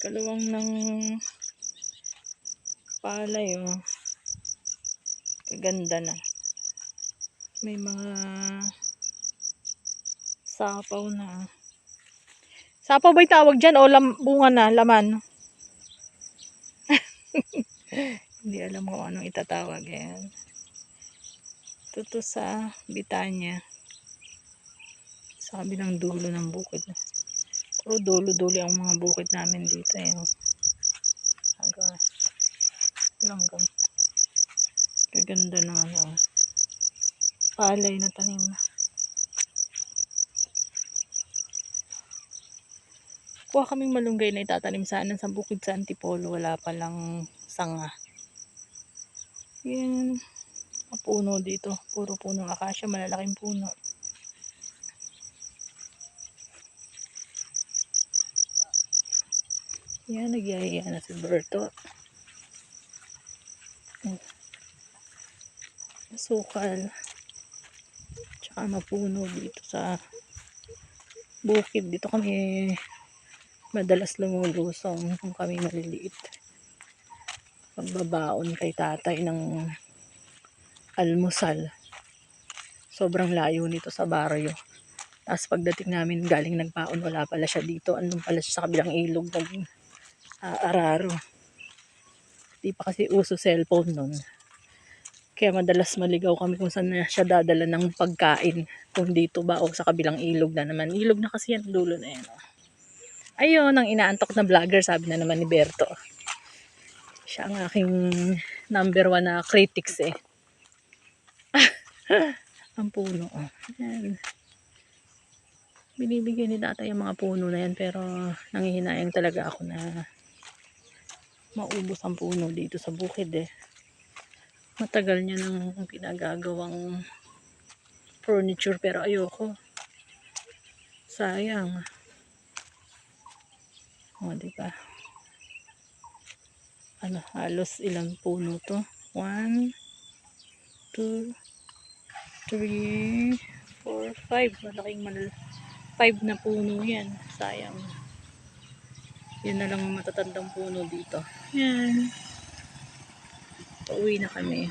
Kaluwang ng palay oh. Ganda na. May mga sapaw na. Sapaw ba'y tawag dyan o lam bunga na, laman? Hindi alam ko anong itatawag yan. Ito to sa Bitanya. Sa kabilang dulo ng bukid. Puro dulo-dulo ang mga bukid namin dito. Eh. oh. Hanggang langgam. Kaganda ng ano. Palay na tanim na. Kuha kaming malunggay na itatanim sana sa bukid sa Antipolo. Wala palang sanga. Yan. Puno dito. Puro punong akasya. Malalaking puno. Yan. Nagyayaya na si Berto. Hmm. Sukal. Tsaka mapuno dito sa bukid. Dito kami madalas lumulusong kung kami maliliit. Pagbabaon kay tatay ng almusal. Sobrang layo nito sa baryo. Tapos pagdating namin galing nagbaon, wala pala siya dito. Andun pala siya sa kabilang ilog ng uh, araro. Di pa kasi uso cellphone nun. Kaya madalas maligaw kami kung saan na siya dadala ng pagkain. Kung dito ba o sa kabilang ilog na naman. Ilog na kasi yan dulo na yan. Oh. Ayun, ang inaantok na vlogger, sabi na naman ni Berto. Siya ang aking number one na critics eh. ang puno. Oh. Yan. Binibigyan ni data yung mga puno na yan pero nangihinayang talaga ako na maubos ang puno dito sa bukid eh. Matagal niya nang pinagagawang furniture pero ayoko. Sayang. O, di ba? Ano, halos ilang puno to? One, two, three, four, five. Malaking malal five na puno yan. Sayang. Yan na lang ang matatandang puno dito. Yan. Pauwi na kami.